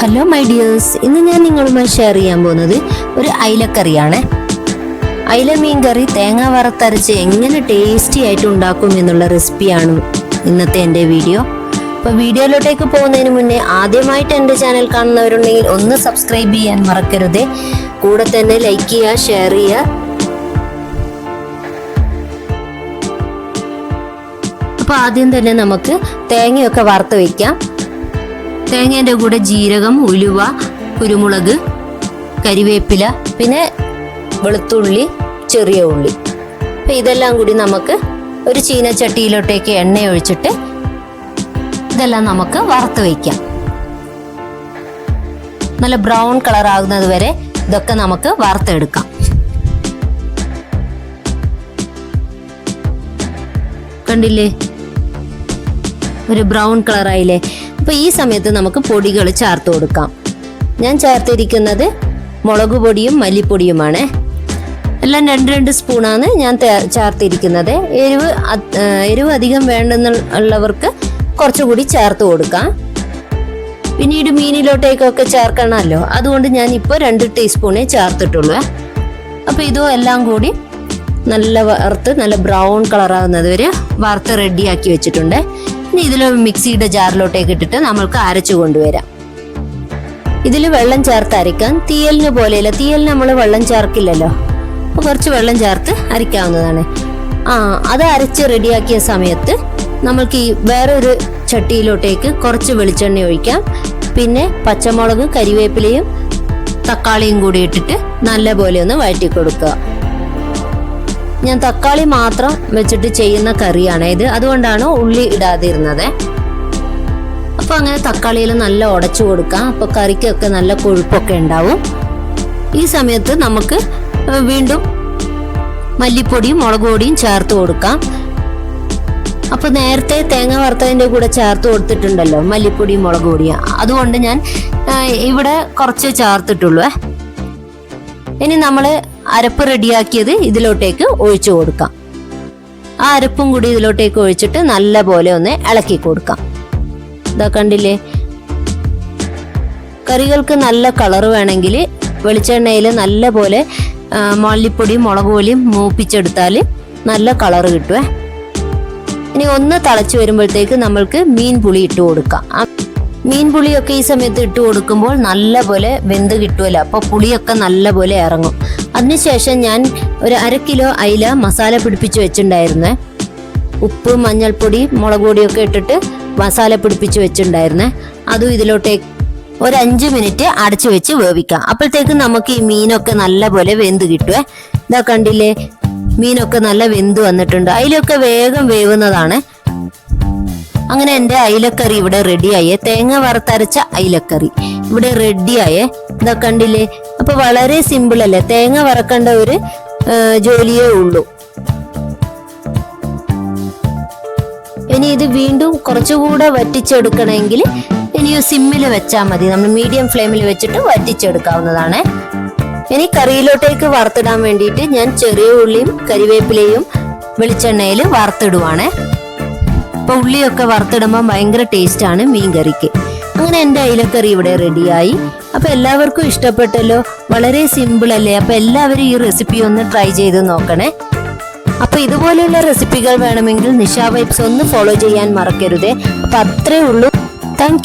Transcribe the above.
Hello my dears ഇന്ന് ഞാൻ നിങ്ങളുമായി ഷെയർ ചെയ്യാൻ പോകുന്നത് ഒരു അയിലക്കറിയാണ്. അയില മീൻ കറി തേങ്ങ വറുത്തരച്ച് എങ്ങനെ ടേസ്റ്റി ആയിട്ട് ഉണ്ടാക്കും എന്നുള്ള റെസിപ്പിയാണ് ഇന്നത്തെ എന്റെ വീഡിയോ അപ്പോൾ വീഡിയോയിലോട്ടേക്ക് പോകുന്നതിന് മുന്നേ ആദ്യമായിട്ട് എന്റെ ചാനൽ കാണുന്നവരുണ്ടെങ്കിൽ ഒന്ന് സബ്സ്ക്രൈബ് ചെയ്യാൻ മറക്കരുത്. കൂടെ തന്നെ ലൈക്ക് ചെയ്യുക ഷെയർ ചെയ്യുക. അപ്പോൾ ആദ്യം തന്നെ നമുക്ക് തേങ്ങയൊക്കെ വറുത്ത് വയ്ക്കാം തേങ്ങേന്റെ കൂടെ ജീരകം ഉലുവ കുരുമുളക് കരിവേപ്പില പിന്നെ വെളുത്തുള്ളി ചെറിയ ഉള്ളി. അപ്പം ഇതെല്ലാം കൂടി നമുക്ക് ഒരു ചീനച്ചട്ടിയിലോട്ടേക്ക് എണ്ണ ഒഴിച്ചിട്ട് ഇതെല്ലാം നമുക്ക് വറുത്ത് വയ്ക്കാം നല്ല ബ്രൗൺ കളർ ആകുന്നത് വരെ ഇതൊക്കെ നമുക്ക് വറുത്തെടുക്കാം. കണ്ടില്ലേ? ഒരു ബ്രൗൺ കളർ ആയില്ലേ അപ്പൊ ഈ സമയത്ത് നമുക്ക് പൊടികൾ ചേർത്ത് കൊടുക്കാം. ഞാൻ ചേർത്തിരിക്കുന്നത് മുളക് പൊടിയും മല്ലിപ്പൊടിയുമാണ്. എല്ലാം രണ്ട് രണ്ട് സ്പൂണാണ് ഞാൻ ചേർത്തിരിക്കുന്നത്. എരിവ് എരിവ് അധികം വേണ്ടെന്നുള്ളവർക്ക് കുറച്ചുകൂടി ചേർത്ത് കൊടുക്കാം. പിന്നീട് മീനിലോട്ടേക്കൊക്കെ ചേർക്കണമല്ലോ. അതുകൊണ്ട് ഞാൻ ഇപ്പോൾ രണ്ട് ടീസ്പൂണേ ചേർത്തിട്ടുള്ളൂ. അപ്പോൾ ഇതും എല്ലാം കൂടി നല്ല വറുത്ത് നല്ല ബ്രൗൺ കളറാകുന്നത് വരെ വറുത്ത് റെഡിയാക്കി വെച്ചിട്ടുണ്ട്. ഇനി ഇതിൽ മിക്സിയുടെ ജാറിലോട്ടേക്ക് ഇട്ടിട്ട് നമ്മൾക്ക് അരച്ചു കൊണ്ടുവരാം. ഇതിൽ വെള്ളം ചേർത്ത് അരയ്ക്കാൻ തീയലിന് പോലെയല്ല തീയലിന് നമ്മൾ വെള്ളം ചേർക്കില്ലല്ലോ. അപ്പോൾ കുറച്ച് വെള്ളം ചേർത്ത് അരയ്ക്കാവുന്നതാണ്. ആ അത് അരച്ച് റെഡിയാക്കിയ സമയത്ത് നമ്മൾക്ക് ഈ വേറൊരു ചട്ടിയിലോട്ടേക്ക് കുറച്ച് വെളിച്ചെണ്ണ ഒഴിക്കാം. പിന്നെ പച്ചമുളകും കരിവേപ്പിലയും തക്കാളിയും കൂടി ഇട്ടിട്ട് നല്ല പോലെ ഒന്ന് വഴറ്റി കൊടുക്കുക. ഞാൻ തക്കാളി മാത്രം വെച്ചിട്ട് ചെയ്യുന്ന കറിയാണ് ഇത്. അതുകൊണ്ടാണ് ഉള്ളി ഇടാതിരുന്നത്. അപ്പൊ അങ്ങനെ തക്കാളിയിൽ നല്ല ഉടച്ചു കൊടുക്കാം. അപ്പൊ കറിക്കൊക്കെ നല്ല കൊഴുപ്പൊക്കെ ഉണ്ടാവും. ഈ സമയത്ത് നമുക്ക് വീണ്ടും മല്ലിപ്പൊടിയും മുളക് പൊടിയും ചേർത്ത് കൊടുക്കാം. അപ്പൊ നേരത്തെ തേങ്ങ വറുത്തതിന്റെ കൂടെ ചേർത്ത് കൊടുത്തിട്ടുണ്ടല്ലോ മല്ലിപ്പൊടിയും മുളക് പൊടിയും. അതുകൊണ്ട് ഞാൻ ഇവിടെ കുറച്ച് ചേർത്തിട്ടുള്ളൂ. ഇനി നമ്മൾ അരപ്പ് റെഡിയാക്കിയത് ഇതിലോട്ടേക്ക് ഒഴിച്ചു കൊടുക്കാം. ആ അരപ്പും കൂടി ഇതിലോട്ടേക്ക് ഒഴിച്ചിട്ട് നല്ല പോലെ ഒന്ന് ഇളക്കി കൊടുക്കാം. ഇതാ കണ്ടില്ലേ? കറികൾക്ക് നല്ല കളർ വേണമെങ്കിൽ വെളിച്ചെണ്ണയിൽ നല്ല പോലെ മല്ലിപ്പൊടിയും മുളക് പൊടിയും മൂപ്പിച്ചെടുത്താൽ നല്ല കളർ കിട്ടുവേ. ഇനി ഒന്ന് തിളച്ച് വരുമ്പോഴത്തേക്ക് നമ്മൾക്ക് മീൻ പുളി ഇട്ട് കൊടുക്കാം. മീൻ പുളിയൊക്കെ ഈ സമയത്ത് ഇട്ട് കൊടുക്കുമ്പോൾ നല്ല പോലെ വെന്ത് കിട്ടുമല്ലോ അപ്പോൾ പുളിയൊക്കെ നല്ല പോലെ ഇറങ്ങും. അതിനുശേഷം ഞാൻ ഒരു അര കിലോ അയില മസാല പിടിപ്പിച്ച് വെച്ചിട്ടുണ്ടായിരുന്നേ. ഉപ്പ് മഞ്ഞൾപ്പൊടി മുളക് പൊടിയൊക്കെ ഇട്ടിട്ട് മസാല പിടിപ്പിച്ച് വെച്ചിട്ടുണ്ടായിരുന്നേ. അതും ഇതിലോട്ടേക്ക് ഒരു അഞ്ച് മിനിറ്റ് അടച്ചു വെച്ച് വേവിക്കാം. അപ്പോഴത്തേക്ക് നമുക്ക് ഈ മീനൊക്കെ നല്ല പോലെ വെന്ത് കിട്ടുവേ. ഇതാ കണ്ടില്ലേ? മീനൊക്കെ നല്ല വെന്ത് വന്നിട്ടുണ്ട്. അതിലൊക്കെ വേഗം വേവുന്നതാണ്. അങ്ങനെ എന്റെ അയിലക്കറി ഇവിടെ റെഡിയായേ തേങ്ങ വറുത്തരച്ച അയിലക്കറി. ഇവിടെ റെഡിയായേ ഇതാ കണ്ടില്ലേ? അപ്പൊ വളരെ സിമ്പിൾ അല്ലേ? തേങ്ങ വറക്കേണ്ട ഒരു ജോലിയേ ഉള്ളൂ. ഇനി ഇത് വീണ്ടും കുറച്ചുകൂടെ വറ്റിച്ചെടുക്കണമെങ്കിൽ ഇനി സിമ്മിൽ വെച്ചാൽ മതി. നമ്മൾ മീഡിയം ഫ്ലെയിമിൽ വെച്ചിട്ട് വറ്റിച്ചെടുക്കാവുന്നതാണ്. ഇനി കറിയിലോട്ടേക്ക് വറുത്തിടാൻ വേണ്ടിയിട്ട് ഞാൻ ചെറിയ ഉള്ളിയും കരിവേപ്പിലയും വെളിച്ചെണ്ണയിൽ വറുത്തിടുവാണേ. അപ്പൊ ഉള്ളിയൊക്കെ വറുത്തിടുമ്പോൾ ഭയങ്കര ടേസ്റ്റാണ് മീൻ കറിക്ക് അങ്ങനെ എന്റെ അയിലക്കറി ഇവിടെ റെഡിയായി. അപ്പൊ എല്ലാവർക്കും ഇഷ്ടപ്പെട്ടല്ലോ? വളരെ സിമ്പിൾ അല്ലേ? അപ്പൊ എല്ലാവരും ഈ റെസിപ്പി ഒന്ന് ട്രൈ ചെയ്ത് നോക്കണേ. അപ്പൊ ഇതുപോലെയുള്ള റെസിപ്പികൾ വേണമെങ്കിൽ നിഷ വൈബ്സ് ഒന്ന് ഫോളോ ചെയ്യാൻ മറക്കരുതേ. അപ്പൊ അത്രേ ഉള്ളൂ. താങ്ക്